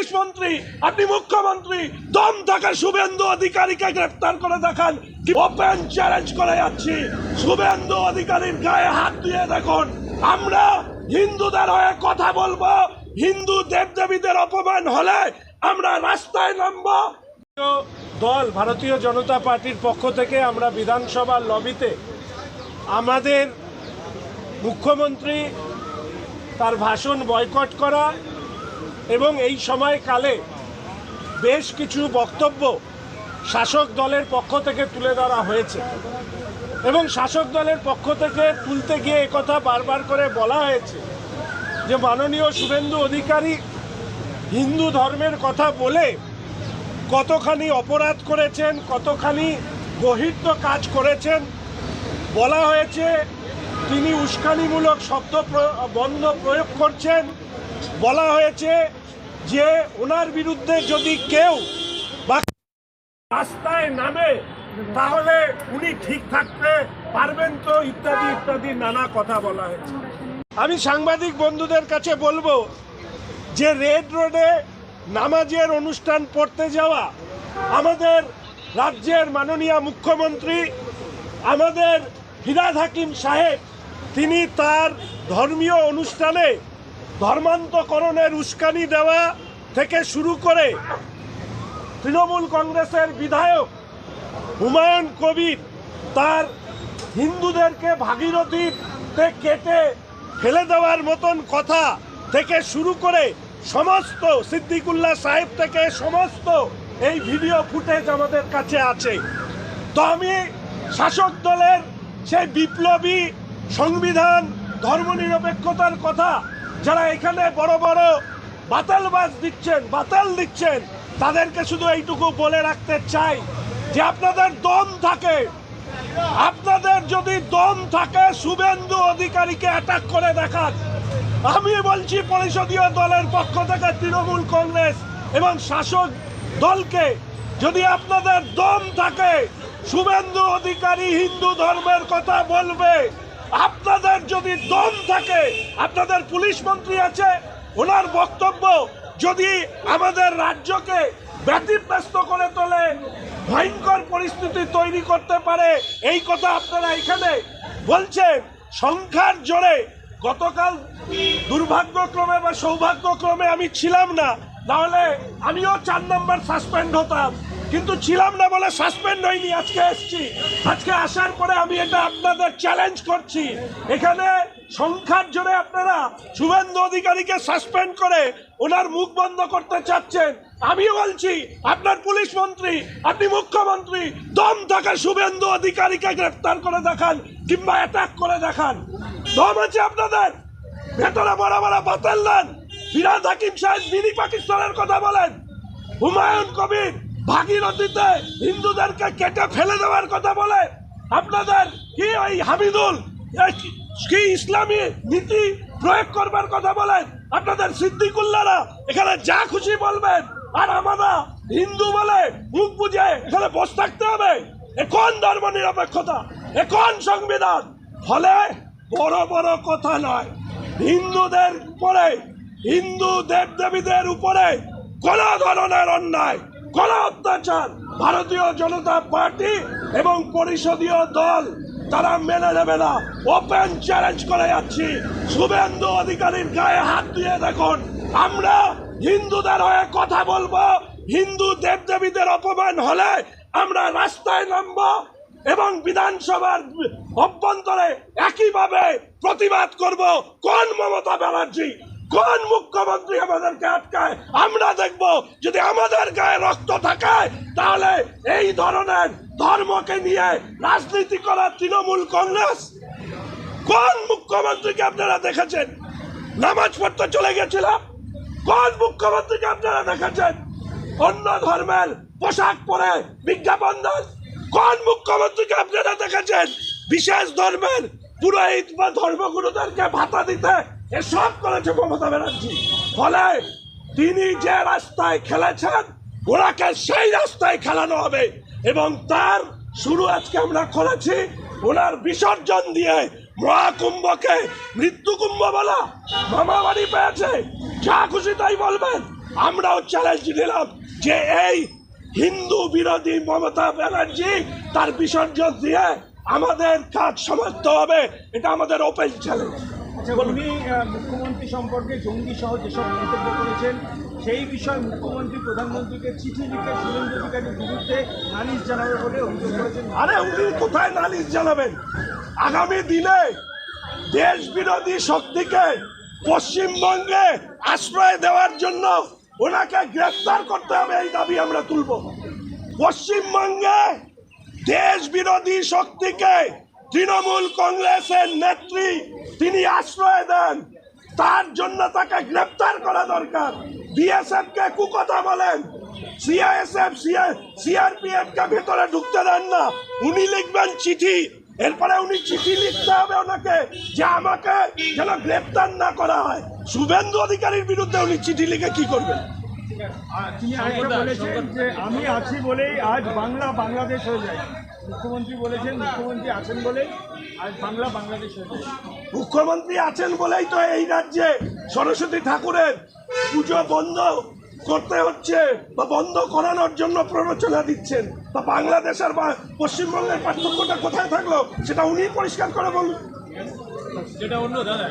Police মন্ত্রী, আপনি মুখ্যমন্ত্রী, দম থাকা শুভেন্দু অধিকারীকে গ্রেফতার করে দেখান। ওপেন চ্যালেঞ্জ করে যাচ্ছি। শুভেন্দু অধিকারীর গায়ে হাত দিয়ে দেখুন। আমরা হিন্দুদের হয়ে কথা বলব। হিন্দু দেবদেবীদের অপমান হলে আমরা রাস্তায় নামবো। দল ভারতীয় জনতা পার্টির পক্ষ থেকে আমরা বিধানসভার লবিতে আমাদের মুখ্যমন্ত্রী তার ভাষণ বয়কট করা এবং এই সময়কালে বেশ কিছু বক্তব্য শাসক দলের পক্ষ থেকে তুলে ধরা হয়েছে। এবং শাসক দলের পক্ষ থেকে তুলতে গিয়ে একথা বারবার করে বলা হয়েছে যে মাননীয় শুভেন্দু অধিকারী হিন্দু ধর্মের কথা বলে কতখানি অপরাধ করেছেন, কতখানি গহিত কাজ করেছেন। বলা হয়েছে তিনি উস্কানিমূলক শব্দ বন্ধ প্রয়োগ করছেন। বলা হয়েছে যে ওনার বিরুদ্ধে যদি কেউ রাস্তায় নামে, তাহলে উনি ঠিক থাকতে পারবেন তো ইত্যাদি ইত্যাদি নানা কথা বলা হয়েছে। আমি সাংবাদিক বন্ধুদের কাছে বলব যে রেড রোডে নামাজের অনুষ্ঠান পড়তে যাওয়া আমাদের রাজ্যের মাননীয় মুখ্যমন্ত্রী, আমাদের ফিরাদ হাকিম সাহেব, তিনি তার ধর্মীয় অনুষ্ঠানে ধর্মান্তকরণের উস্কানি দেওয়া থেকে শুরু করে তৃণমূল কংগ্রেসের বিধায়ক হুমায়ুন কবির তার হিন্দুদেরকে ভাগীরথীতে কেটে ফেলে দেওয়ার মতন কথা থেকে শুরু করে সমস্ত সিদ্দিকুল্লাহ সাহেব থেকে সমস্ত এই ভিডিও ফুটেজ আমাদের কাছে আছে। তো আমি শাসক দলের সেই বিপ্লবী সংবিধান ধর্মনিরপেক্ষতার কথা যারা এখানে বড় বড় বাতালবাজ দিচ্ছেন, বাতাল দিচ্ছেন, তাদেরকে শুধু এইটুকু বলে রাখতে চাই যে আপনাদের দম থাকে। আপনাদের যদি দম থাকে, শুভেন্দু অধিকারীকে অ্যাটাক করে দেখান। আমি বলছি পরিষদীয় দলের পক্ষ থেকে তৃণমূল কংগ্রেস এবং শাসক দলকে, যদি আপনাদের দম থাকে, শুভেন্দু অধিকারী হিন্দু ধর্মের কথা বলবে আপনাদের যদি দম থাকে, আপনাদের পুলিশ মন্ত্রী আছে, ওনার বক্তব্য যদি আমাদের রাজ্যকে ব্যতিব্যস্ত করে তোলে, ভয়ঙ্কর পরিস্থিতি তৈরি করতে পারে, এই কথা আপনারা এখানে বলছেন। সংখ্যার জোরে গতকাল দুর্ভাগ্যক্রমে বা সৌভাগ্যক্রমে আমি ছিলাম না, নাহলে আমিও চার নম্বর সাসপেন্ড হতাম। কিন্তু ছিলাম না বলে সাসপেন্ড হয়নি আজকে এসছি। আজকে আসার পরে আমি এটা আপনাদের চ্যালেঞ্জ করছি। এখানে সংখ্যার জোরে আপনারা শুভেন্দু অধিকারীকে সাসপেন্ড করে ওনার মুখ বন্ধ করতে চাচ্ছেন। আমি বলছি, আপনার পুলিশ মন্ত্রী, আপনি মুখ্যমন্ত্রী, দম থাকা শুভেন্দু অধিকারীকে গ্রেফতার করে দেখান কিংবা অ্যাটাক করে দেখান। দম আছে আপনাদের। ভেতরে বড় বড় বাতাল দেন। ফিরাদ হাকিম সাহেব মিনি পাকিস্তানের কথা বলেন। হুমায়ুন কবির ভাগীরথীতে হিন্দুদেরকে কেটে ফেলে দেওয়ার কথা বলে। আপনাদের কি ওই হামিদুল কি- ইসলামী নীতি প্রয়োগ করবার কথা বলেন? আপনাদের সিদ্দিকুল্লারা এখানে যা খুশি বলবেন, আর আমরা হিন্দু বলে মুখ বুঝে এখানে বসে থাকতে হবে। এখন ধর্ম নিরপেক্ষতা? এ কোন সংবিধান? ফলে বড় বড় কথা নয়, হিন্দুদের উপরে, হিন্দু দেবদেবীদের উপরে কোন ধরনের অন্যায় কোন অত্যাচার ভারতীয় জনতা পার্টি এবং পরিষদীয় দল, তারা মেনে নেবে না। ওপেন চ্যালেঞ্জ করে যাচ্ছি। শুভেন্দু অধিকারীর গায়ে হাত দিয়ে দেখুন। আমরা হিন্দুদের হয়ে কথা বলব। হিন্দু দেবদেবীদের অপমান হলে আমরা রাস্তায় নামবো এবং বিধানসভার অভ্যন্তরে একইভাবে প্রতিবাদ করব। কোন মমতা ব্যানার্জি কোন মুখ্যমন্ত্রী আমাদেরকে আটকায়? আমরা দেখব যদি আমাদের গায়ে রক্ত থাকে, তাহলে এই ধরনের ধর্মকে নিয়ে রাজনীতি করা তৃণমূল কংগ্রেস? কোন মুখ্যমন্ত্রীকে আপনারা দেখেছেন? নামাজ পড়তে চলে গেছিলাম। কোন মুখ্যমন্ত্রীকে আপনারা দেখেছেন? অন্য ধর্মের পোশাক পরে বিজ্ঞাপন দেন। কোন মুখ্যমন্ত্রীকে আপনারা দেখেছেন? বিশেষ ধর্মের পুরোহিত বা ধর্মগুরুদেরকে ভাতা দিতে এসব করেছে মমতা ব্যানার্জি। ফলে তিনি যে রাস্তায় খেলেছেন, ওনাকে সেই রাস্তায় খেলানো হবে। এবং তার শুরু আজকে আমরা করেছি ওনার বিসর্জন দিয়ে মহাকুম্ভকে মৃত্যু কুম্ভ বলা। মামা বাড়ি পেয়েছে, যা খুশি তাই বলবেন। আমরাও চ্যালেঞ্জ নিলাম যে এই হিন্দু বিরোধী মমতা ব্যানার্জি তার বিসর্জন দিয়ে আমাদের কাজ সমাপ্ত হবে। এটা আমাদের ওপেন চ্যালেঞ্জ আচ্ছা উনি মুখ্যমন্ত্রী সম্পর্কে জঙ্গি সহ যেসব মন্তব্য করেছেন সেই বিষয়ে মুখ্যমন্ত্রী প্রধানমন্ত্রীকে চিঠি লিখে শুভেন্দু অধিকারীর বিরুদ্ধে নালিশ জানাবে বলে অভিযোগ করেছেন। আরে উনি কোথায় নালিশ জানাবেন? আগামী দিনে দেশ বিরোধী শক্তিকে পশ্চিমবঙ্গে আশ্রয় দেওয়ার জন্য ওনাকে গ্রেফতার করতে হবে এই দাবি আমরা তুলব। পশ্চিমবঙ্গে দেশ বিরোধী শক্তিকে তৃণমূল কংগ্রেসের নেত্রী তিনি আশ্রয় দেন। তার জন্য তাকে গ্রেফতার করা দরকার। বিএসএফ কে কুকথা বলেন। সিআইএসএফ সিআরপিএফ কে ভেতরে ঢুকতে দেন না। উনি লিখবেন চিঠি। এরপরে উনি চিঠি লিখতে হবে ওনাকে যে আমাকে যেন গ্রেফতার না করা হয়। শুভেন্দু অধিকারীর বিরুদ্ধে উনি চিঠি লিখে কি করবেন? তিনি বলেছেন যে আমি আছি বলেই আজ বাংলা বাংলাদেশ হয়ে যায়। মুখ্যমন্ত্রী বলেছেন মুখ্যমন্ত্রী আছেন বলেই আজ বাংলা বাংলাদেশ মুখ্যমন্ত্রী আছেন বলেই তো এই রাজ্যে সরস্বতী ঠাকুরের পুজো বন্ধ করতে হচ্ছে বা বন্ধ করানোর জন্য প্ররোচনা দিচ্ছেন। তা বাংলাদেশের বা পশ্চিমবঙ্গের পার্থক্যটা কোথায় থাকল সেটা উনি পরিষ্কার করে বলুন। অন্য দাদা